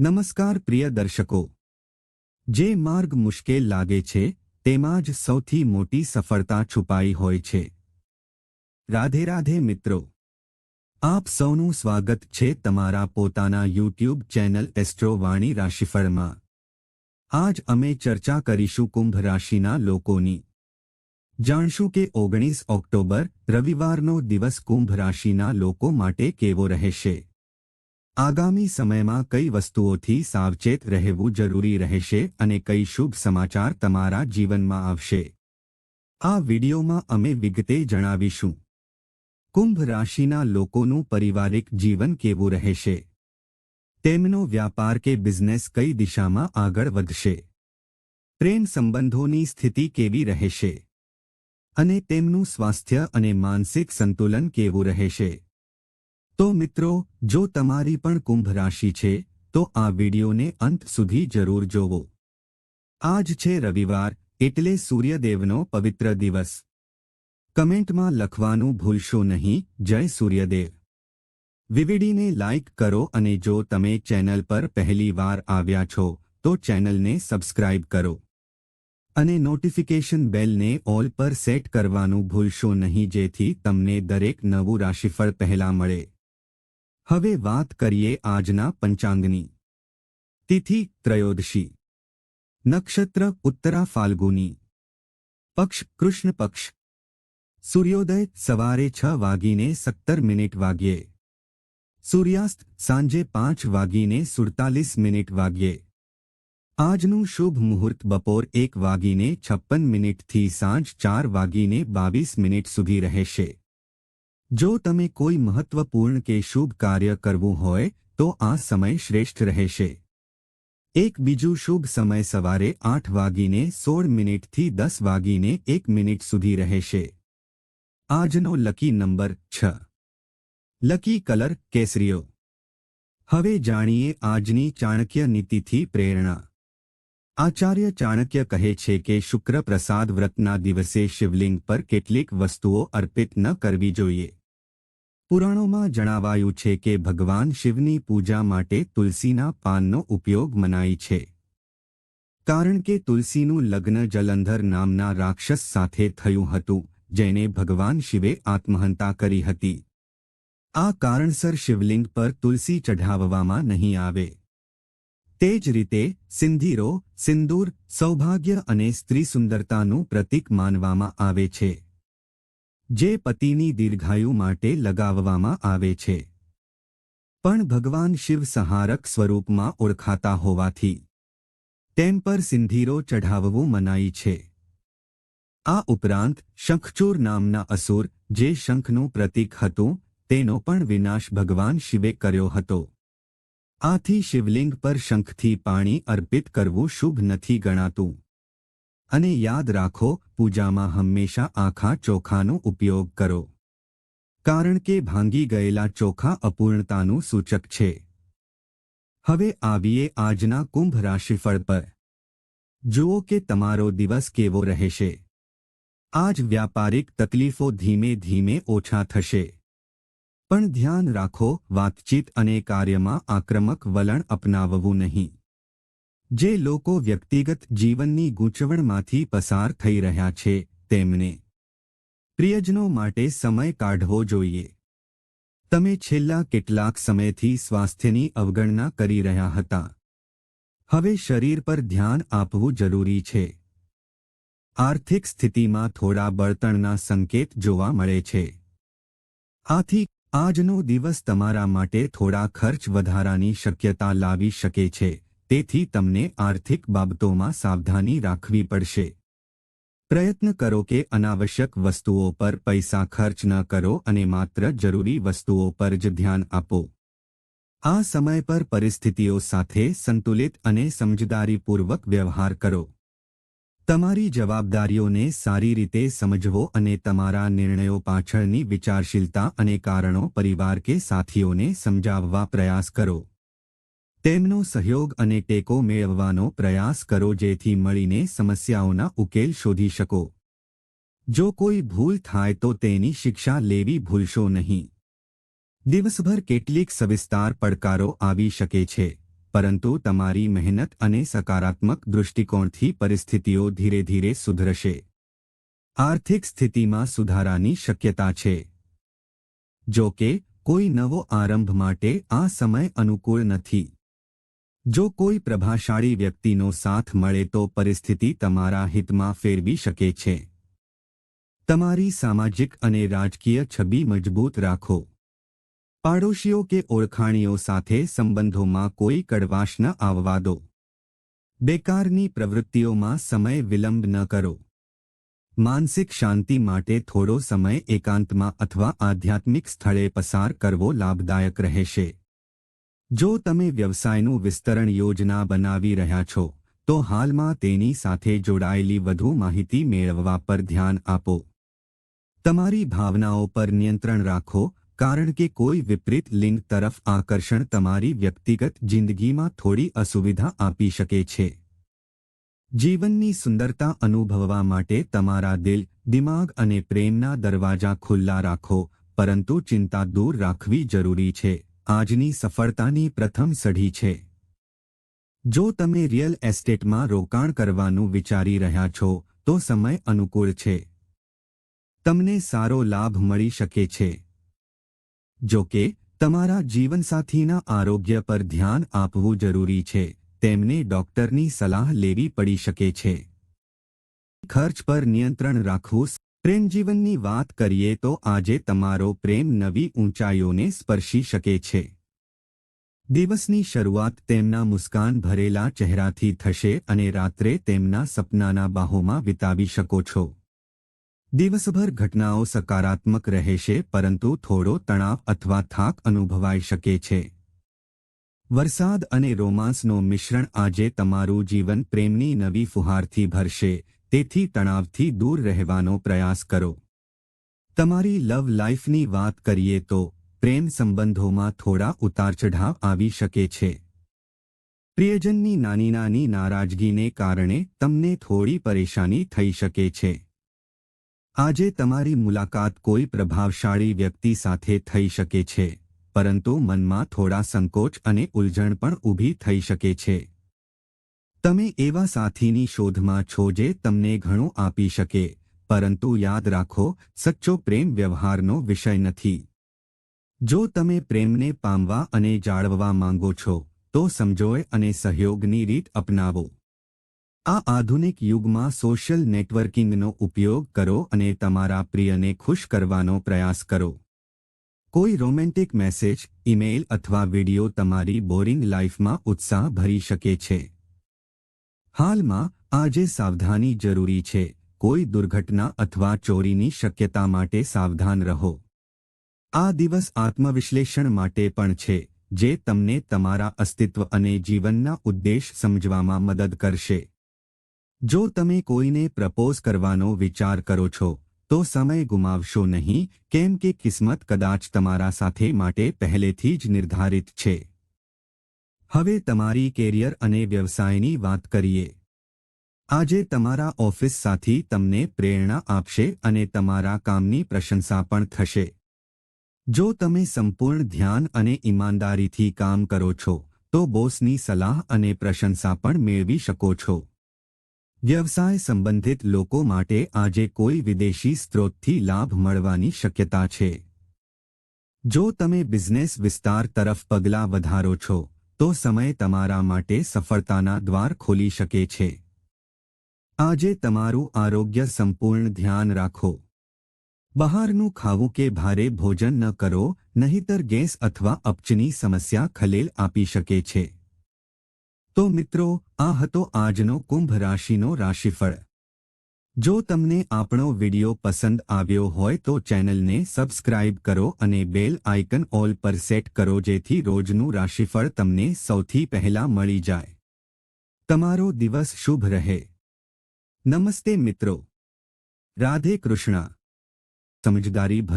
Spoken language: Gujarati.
નમસ્કાર પ્રિય દર્શકો. જે માર્ગ મુશ્કેલ લાગે છે, તેમાં જ સૌથી મોટી સફળતા છુપાઈ હોય છે. રાધે રાધે મિત્રો. આપ સૌનું સ્વાગત છે તમારા પોતાના યુટ્યુબ ચેનલ એસ્ટ્રોવાણી રાશિફળમાં. આજ અમે ચર્ચા કરીશું કુંભ રાશિના લોકોની. જાણશું કે ઓગણીસ ઓક્ટોબર રવિવારનો દિવસ કુંભ રાશિના લોકો માટે કેવો રહેશે. આગામી સમયમાં કઈ વસ્તુઓથી સાવચેત રહેવું જરૂરી રહેશે અને કઈ શુભ સમાચાર તમારા જીવનમાં આવશે? આ વિડિયોમાં અમે વિગતે જણાવીશું. કુંભ રાશિના લોકોનું પારિવારિક જીવન કેવું રહેશે? તેમનો વ્યાપાર કે બિઝનેસ કઈ દિશામાં આગળ વધશે? પ્રેમ સંબંધોની સ્થિતિ કેવી રહેશે? અને તેમનું સ્વાસ્થ્ય અને માનસિક સંતુલન કેવું રહેશે? તો મિત્રો, જો તમારી પણ કુંભ રાશિ છે, તો આ વિડિયોને અંત સુધી જરૂર જોવો. આજ છે રવિવાર, એટલે સૂર્યદેવનો પવિત્ર દિવસ. કમેન્ટમાં લખવાનું ભૂલશો નહીં, જય સૂર્યદેવ. વિવિડીને લાઇક કરો અને જો તમે ચેનલ પર પહેલી વાર આવ્યા છો, તો ચેનલને સબસ્ક્રાઇબ કરો. અને નોટિફિકેશન બેલને ઓલ પર સેટ કરવાનું ભૂલશો નહીં, જેથી તમને દરેક નવું રાશિફળ પહેલા મળે. હવે વાત કરીએ આજના પંચાંગની. તિથિ ત્રયોદશી. નક્ષત્ર ઉત્તરા ફાલ્ગુની. પક્ષ કૃષ્ણ પક્ષ. સૂર્યોદય સવારે છ વાગીને સત્તર મિનિટ વાગ્યે. સૂર્યાસ્ત સાંજે પાંચ વાગીને સુડતાલીસ મિનિટ વાગ્યે. આજનું શુભ મુહૂર્ત બપોર એક વાગીને છપ્પન મિનિટથી સાંજ ચાર વાગીને બાવીસ મિનિટ સુધી રહેશે. જો તમે કોઈ મહત્વપૂર્ણ કે શુભ કાર્ય કરવું હોય, તો આ સમય શ્રેષ્ઠ રહેશે. એક બીજું શુભ સમય સવારે આઠ વાગીને સોળ મિનિટથી દસ વાગીને એક મિનિટ સુધી રહેશે. આજનો લકી નંબર છ. લકી કલર કેસરીયો. હવે જાણીએ આજની ચાણક્ય નીતિથી પ્રેરણા. આચાર્ય ચાણક્ય કહે છે કે શુક્ર પ્રસાદ વ્રતના દિવસે શિવલિંગ પર કેટલીક વસ્તુઓ અર્પિત ન કરવી જોઈએ. પુરાણોમાં જણાવાયું છે કે ભગવાન શિવની પૂજા માટે તુલસીના પાનનો ઉપયોગ મનાય છે. કારણ કે તુલસીનું લગ્ન જલંધર નામના રાક્ષસ સાથે થયું હતું, જેને ભગવાન શિવે આત્મહંતા કરી હતી. આ કારણસર શિવલિંગ પર તુલસી ચઢાવવામાં નહીં આવે. તે જ રીતે, સિંધીરો, સિંદૂર, સૌભાગ્ય અને સ્ત્રી સુંદરતાનું પ્રતીક માનવામાં આવે છે. જે પતિની દીર્ઘાયુ માટે લગાવવામાં આવે છે. પણ ભગવાન શિવ સહારક સ્વરૂપમાં ઓળખાતા હોવાથી, તેમ પર સિંધીરો ચઢાવવું મનાઈ છે. આ ઉપરાંત, શંખચૂર નામના અસુર, જે શંખનું પ્રતીક હતું, તેનો પણ વિનાશ ભગવાન શિવે કર્યો હતો. આથી શિવલિંગ પર શંખથી પાણી અર્પિત કરવું શુભ નથી ગણાતું. અને યાદ રાખો, પૂજામાં હંમેશા આખા ચોખાનો ઉપયોગ કરો. કારણ કે ભાંગી ગયેલા ચોખા અપૂર્ણતાનું સૂચક છે. હવે આવીએ આજના કુંભ રાશિફળ પર. જુઓ કે તમારો દિવસ કેવો રહેશે. આજ વ્યાપારિક તકલીફો ધીમે ધીમે ઓછા થશે. પણ ધ્યાન રાખો, વાતચીત અને કાર્યમાં આક્રમક વલણ અપનાવવું નહીં. જે લોકો વ્યક્તિગત જીવનની ગૂંચવણમાંથી પસાર થઈ રહ્યા છે, તેમને પ્રિયજનો માટે સમય કાઢવો જોઈએ. તમે છેલ્લા કેટલાક સમયથી સ્વાસ્થ્યની અવગણના કરી રહ્યા હતા. હવે શરીર પર ધ્યાન આપવું જરૂરી છે. આર્થિક સ્થિતિમાં થોડા બળતણના સંકેત જોવા મળે છે. આથી, આજનો દિવસ તમારા માટે થોડા ખર્ચ વધારાની શક્યતા લાવી શકે છે. તેથી તમને આર્થિક બાબતોમાં સાવધાની રાખવી પડશે. પ્રયત્ન કરો કે અનાવશ્યક વસ્તુઓ પર પૈસા ખર્ચ ન કરો અને માત્ર જરૂરી વસ્તુઓ પર જ ધ્યાન આપો. આ સમય પર પરિસ્થિતિઓ સાથે સંતુલિત અને સમજદારીપૂર્વક વ્યવહાર કરો. તમારી જવાબદારીઓને સારી રીતે સમજવો અને તમારા નિર્ણયો પાછળની વિચારશીલતા અને કારણો પરિવાર કે સાથીઓને સમજાવવા પ્રયાસ કરો. તેમનો સહયોગ અને ટેકો મેળવવાનો પ્રયાસ કરો જેથી મળીને સમસ્યાઓના ઉકેલ શોધી શકો. જો કોઈ ભૂલ થાય તો તેની શિક્ષા લેવી ભૂલશો નહીં. દિવસભર કેટલીક સવિસ્તાર પડકારો આવી શકે છે, પરંતુ તમારી મહેનત અને સકારાત્મક દૃષ્ટિકોણથી પરિસ્થિતિઓ ધીરે ધીરે સુધરશે. આર્થિક સ્થિતિમાં સુધારાની શક્યતા છે. જો કે, કોઈ નવો આરંભ માટે આ સમય અનુકૂળ નથી. જો કોઈ પ્રભાશાળી વ્યક્તિનો સાથ મળે તો પરિસ્થિતિ તમારા હિતમાં ફેરવી શકે છે. તમારી સામાજિક અને રાજકીય છબી મજબૂત રાખો. પાડોશીઓ કે ઓળખાણીઓ સાથે સંબંધોમાં કોઈ કડવાશ ન આવવા દો. બેકારની પ્રવૃત્તિઓમાં સમય વિલંબ ન કરો. માનસિક શાંતિ માટે થોડો સમય એકાંતમાં અથવા આધ્યાત્મિક સ્થળે પસાર કરવો લાભદાયક રહેશે. જો તમે વ્યવસાયનું વિસ્તરણ યોજના બનાવી રહ્યા છો, તો હાલમાં તેની સાથે જોડાયેલી વધુ માહિતી મેળવવા પર ધ્યાન આપો. તમારી ભાવનાઓ પર નિયંત્રણ રાખો, કારણ કે કોઈ વિપરીત લિંગ તરફ આકર્ષણ તમારી વ્યક્તિગત જિંદગીમાં થોડી અસુવિધા આપી શકે છે. જીવનની સુંદરતા અનુભવવા માટે તમારા દિલ, દિમાગ અને પ્રેમના દરવાજા ખુલ્લા રાખો, પરંતુ ચિંતા દૂર રાખવી જરૂરી છે. આજની સફળતાની પ્રથમ સઢી છે. જો તમે રિયલ એસ્ટેટમાં રોકાણ કરવાનું વિચારી રહ્યા છો, તો સમય અનુકૂળ છે. તમને સારો લાભ મળી શકે છે. જો કે, તમારા જીવનસાથીના આરોગ્ય પર ધ્યાન આપવું જરૂરી છે, તેમને ડોક્ટરની સલાહ લેવી પડી શકે છે. ખર્ચ પર નિયંત્રણ રાખવું પ્રેમજીવનની વાત કરીએ તો આજે તમારો પ્રેમ નવી ઊંચાઈઓને સ્પર્શી શકે છે. દિવસની શરૂઆત તેમના મુસ્કાન ભરેલા ચહેરાથી થશે અને રાત્રે તેમના સપનાના બાહોમાં વિતાવી શકો છો. દિવસભર ઘટનાઓ સકારાત્મક રહેશે પરંતુ થોડો તણાવ અથવા થાક અનુભવાઈ શકે છે. વરસાદ અને રોમાન્સનો મિશ્રણ આજે તમારું જીવન પ્રેમની નવી ફુહારથી ભરશે. તેથી તણાવથી દૂર રહેવાનો પ્રયાસ કરો. તમારી લવ લાઈફની વાત કરીએ તો, પ્રેમ સંબંધોમાં થોડા ઉતારચઢાવ આવી શકે છે. પ્રિયજનની નાની નાની નારાજગીને કારણે તમને થોડી પરેશાની થઈ શકે છે. આજે તમારી મુલાકાત કોઈ પ્રભાવશાળી વ્યક્તિ સાથે થઈ શકે છે, પરંતુ મનમાં થોડા સંકોચ અને ઉલઝણ પણ ઊભી થઈ શકે છે. તમે એવા સાથીની શોધમાં છો જે તમને ઘણું આપી શકે, પરંતુ યાદ રાખો, સચ્ચો પ્રેમ વ્યવહારનો વિષય નથી. જો તમે પ્રેમને પામવા અને જાળવવા માંગો છો, તો સમજોય અને સહયોગની રીત અપનાવો. આ આધુનિક યુગમાં સોશિયલ નેટવર્કિંગનો ઉપયોગ કરો અને તમારા પ્રિયને ખુશ કરવાનો પ્રયાસ કરો. કોઈ રોમેન્ટિક મેસેજ ઇમેઇલ અથવા વિડિયો તમારી બોરિંગ લાઈફમાં ઉત્સાહ ભરી શકે છે. હાલમાં આજે સાવધાની જરૂરી છે. કોઈ દુર્ઘટના અથવા ચોરીની શક્યતા માટે સાવધાન રહો. આ દિવસ આત્મવિશ્લેષણ માટે પણ છે, જે તમને તમારા અસ્તિત્વ અને જીવનના ઉદ્દેશ સમજવામાં મદદ કરશે. જો તમે કોઈને પ્રપોઝ કરવાનો વિચાર કરો છો, તો સમય ગુમાવશો નહીં, કેમ કે કિસ્મત કદાચ તમારા સાથે માટે પહેલેથી જ નિર્ધારિત છે. હવે તમારી કેરિયર અને વ્યવસાયની વાત કરીએ. આજે તમારા ઓફિસ સાથી તમને પ્રેરણા આપશે અને તમારા કામની પ્રશંસા પણ થશે. જો તમે સંપૂર્ણ ધ્યાન અને ઈમાનદારીથી કામ કરો છો, તો બોસની સલાહ અને પ્રશંસા પણ મેળવી શકો છો. વ્યવસાય સંબંધિત લોકો માટે આજે કોઈ વિદેશી સ્ત્રોતથી લાભ મળવાની શક્યતા છે. જો તમે બિઝનેસ વિસ્તાર તરફ પગલાં વધારો છો તો સમય તમારા માટે સફળતાના દ્વાર ખોલી શકે છે. આજે તમારું આરોગ્ય સંપૂર્ણ ધ્યાન રાખો. બહારનું ખાવું કે ભારે ભોજન ન કરો, નહીતર ગેસ અથવા અપચની સમસ્યા ખલેલ આપી શકે છે. તો મિત્રો, આ હતો આજનો કુંભ રાશિનો રાશિફળ. જો તમને આપણો વિડિયો પસંદ આવ્યો હોય તો ચેનલને સબસ્ક્રાઇબ કરો અને બેલ આઇકન ઓલ પર સેટ કરો જેથી રોજનું રાશિફળ તમને સૌથી પહેલા મળી જાય. તમારો દિવસ શુભ રહે. નમસ્તે મિત્રો. રાધે કૃષ્ણ. સમજદારી ભરી